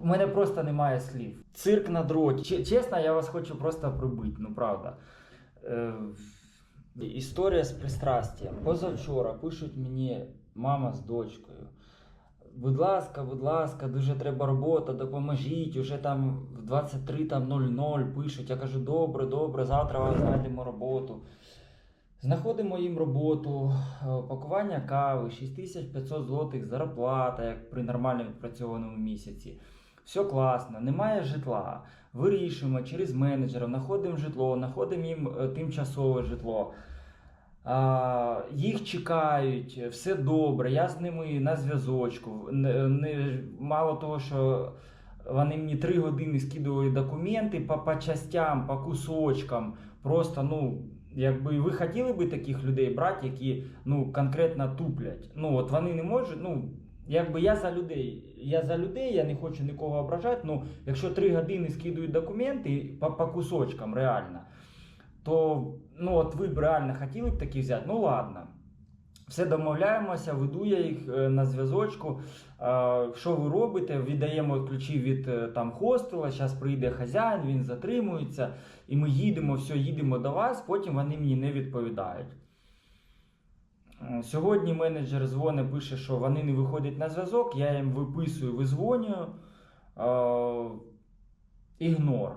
У мене просто немає слів. Цирк на дроті. Чесно, я вас хочу просто прибити, ну правда. Е, історія з пристрастям. Позавчора пишуть мені мама з дочкою. Будь ласка, будь ласка, дуже треба робота, допоможіть. Уже там в 23 там 00 пишуть. Я кажу, добре, добре, завтра вам знайдемо роботу. Знаходимо їм роботу, е, пакування кави, 6500 злотих зарплата, як при нормально відпрацьованому місяці. Все класно, немає житла. Вирішуємо через менеджера, знаходимо житло, знаходимо їм е, тимчасове житло. А, їх чекають, все добре, я з ними на зв'язочку. Не, не, мало того, що вони мені три години скидували документи по, по частям, по кусочкам. Просто, ну, якби ви хотіли би таких людей брати, які ну, конкретно туплять. Ну, от вони не можуть, ну, якби я за людей. Я за людей, я не хочу нікого ображати. Ну, якщо три години скидують документи по, по кусочкам, реально то ну от ви б реально хотіли б такі взяти, ну ладно. Все домовляємося, веду я їх е, на зв'язочку. Е, Що ви робите? Віддаємо ключі від е, там хостела. Зараз прийде хазяїн, він затримується, і ми їдемо, все, їдемо до вас. Потім вони мені не відповідають. Сьогодні менеджер дзвонить, пише, що вони не виходять на зв'язок. Я їм виписую, визвонюю. Е, Ігнор.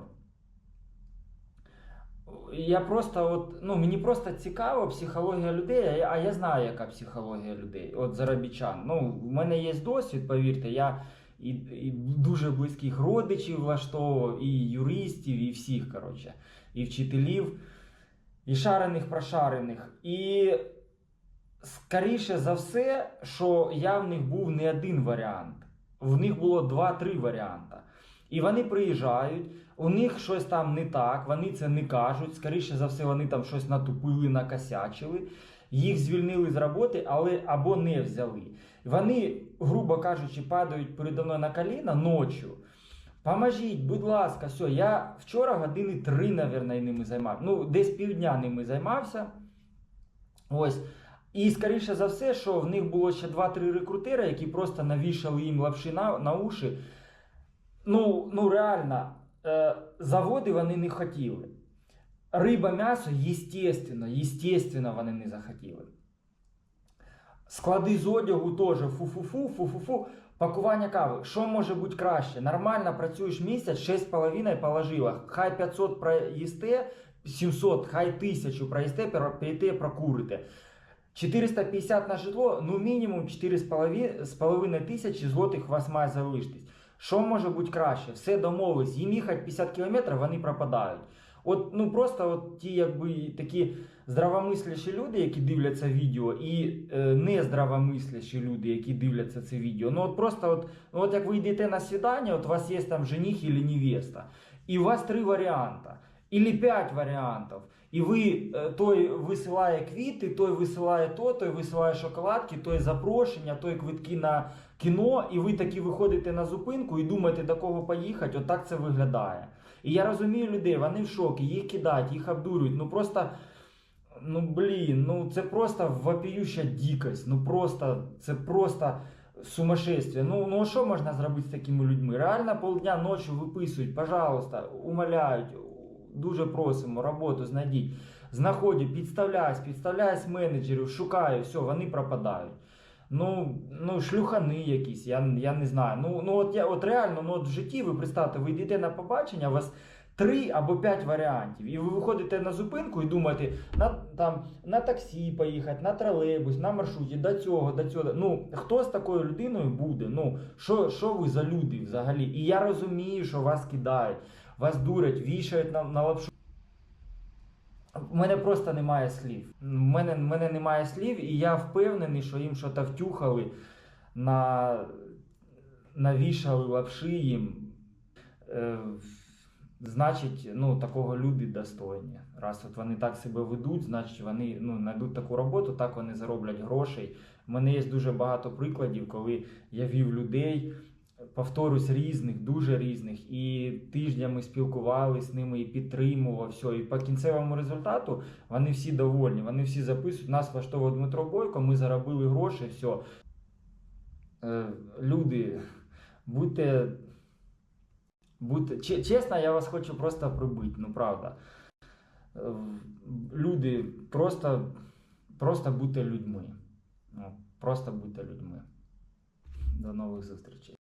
Я просто от, ну, мені просто цікаво психологія людей, а я, а я знаю, яка психологія людей, от заробітчан. Ну, в мене є досвід, повірте, я і, і дуже близьких родичів влаштовував, і юристів, і всіх, коротше, і вчителів, і шарених прошарених. І скоріше за все, що я в них був не один варіант. В них було два-три варіанти. І вони приїжджають, у них щось там не так, вони це не кажуть. Скоріше за все, вони там щось натупили, накосячили. Їх звільнили з роботи, але або не взяли. Вони, грубо кажучи, падають передо мною на коліна ночі. Поможіть, будь ласка, все. Я вчора години три, мабуть, ними займався. Ну, десь півдня ними займався. Ось. І скоріше за все, що в них було ще 2-3 рекрутери, які просто навішали їм лапши на, на уші. Ну, ну реально, е, заводи вони не хотіли. Риба, м'ясо, естественно, естественно, вони не захотіли. Склади з одягу теж фу-фу-фу, фу-фу-фу. Пакування кави. Що може бути краще? Нормально працюєш місяць, 6,5 положила. Хай 500 проїсте, 700, хай 1000 проїсте, прийти прокурите. 450 на житло, ну мінімум 4,5 тисячі злотих у вас має залишитись. Що може бути краще? Все домовились, їм їхати 50 кілометрів, вони пропадають. От ну просто от ті, якби такі здравомислящі люди, які дивляться відео, і е, нездравомислящі люди, які дивляться це відео. Ну от просто, от, ну, от як ви йдете на свідання, от у вас є там жених і невеста, і у вас три варіанти. Ілі п'ять варіантів. І ви е, той висилає квіти, той висилає то, той висилає шоколадки, той запрошення, той квитки на кіно, і ви такі виходите на зупинку і думаєте, до кого поїхати. Отак це виглядає. І я розумію людей, вони в шокі, їх кидають, їх обдурюють. Ну просто. Ну блін, ну це просто вопіюща дикость. Ну просто це просто сумасшествие. Ну, ну що можна зробити з такими людьми? Реально полдня ночі виписують, пожалуйста, умоляють, дуже просимо, роботу знайдіть. Знаходять, підставляюсь, підставляюсь менеджерів, шукаю, все, вони пропадають. Ну, ну шлюхани якісь, я, я не знаю. Ну, ну от я от реально, ну от в житті ви представте, ви йдете на побачення, у вас три або п'ять варіантів. І ви виходите на зупинку і думаєте, на, там, на таксі поїхати, на тролейбус, на маршруті, до цього, до цього. Ну, хто з такою людиною буде? Ну, що, що ви за люди взагалі? І я розумію, що вас кидають, вас дурять, вішають на, на лапшу. У мене просто немає слів. У мене, мене немає слів, і я впевнений, що їм щось втюхали, на, навішали лапши їм. Е, значить, ну, такого люди достойні. Раз от вони так себе ведуть, значить вони ну, знайдуть таку роботу, так вони зароблять грошей. У мене є дуже багато прикладів, коли я вів людей, повторюсь, різних, дуже різних, і тижнями спілкувалися з ними і підтримував все. І по кінцевому результату вони всі довольні, вони всі записують, нас влаштовує Дмитро Бойко, ми заробили гроші, все. Люди, будьте Будьте, чесно, я вас хочу просто прибити, ну правда. Е, Люди, просто, просто будьте людьми. Просто будьте людьми. До нових зустрічей.